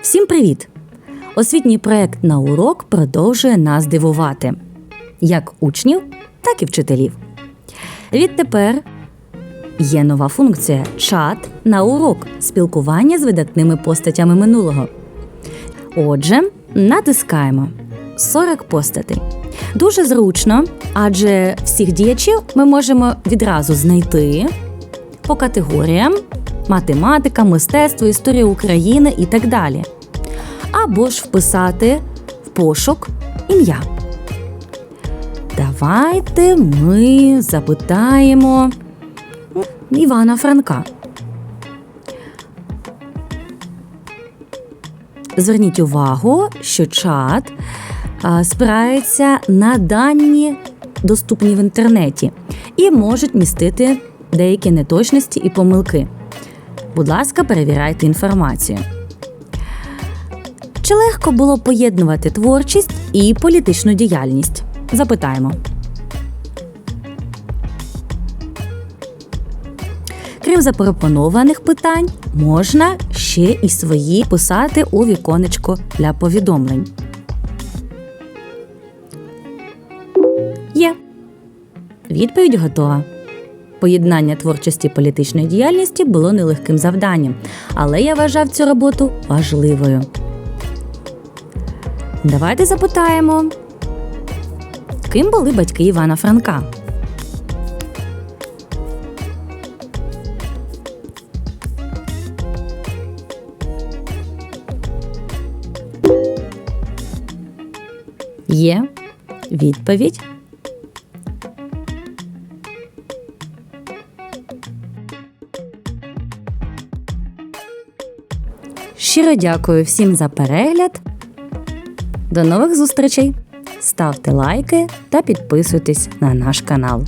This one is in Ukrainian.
Всім привіт! Освітній проект на урок продовжує нас дивувати як учнів, так і вчителів. Відтепер є нова функція чат на урок спілкування з видатними постатями минулого. Отже, натискаємо 40 постатей. Дуже зручно, адже всіх діячів ми можемо відразу знайти по категоріям математика, мистецтво, історія України і так далі. Або ж вписати в пошук ім'я. Давайте ми запитаємо Івана Франка. Зверніть увагу, що чат спирається на дані, доступні в інтернеті, і можуть містити деякі неточності і помилки. Будь ласка, перевіряйте інформацію. Чи легко було поєднувати творчість і політичну діяльність? Запитаємо. Крім запропонованих питань, можна ще і свої писати у віконечко для повідомлень. Є. Відповідь готова. Поєднання творчості політичної діяльності було нелегким завданням, але я вважав цю роботу важливою. Давайте запитаємо, ким були батьки Івана Франка? Є відповідь. Щиро дякую всім за перегляд. До нових зустрічей! Ставте лайки та підписуйтесь на наш канал.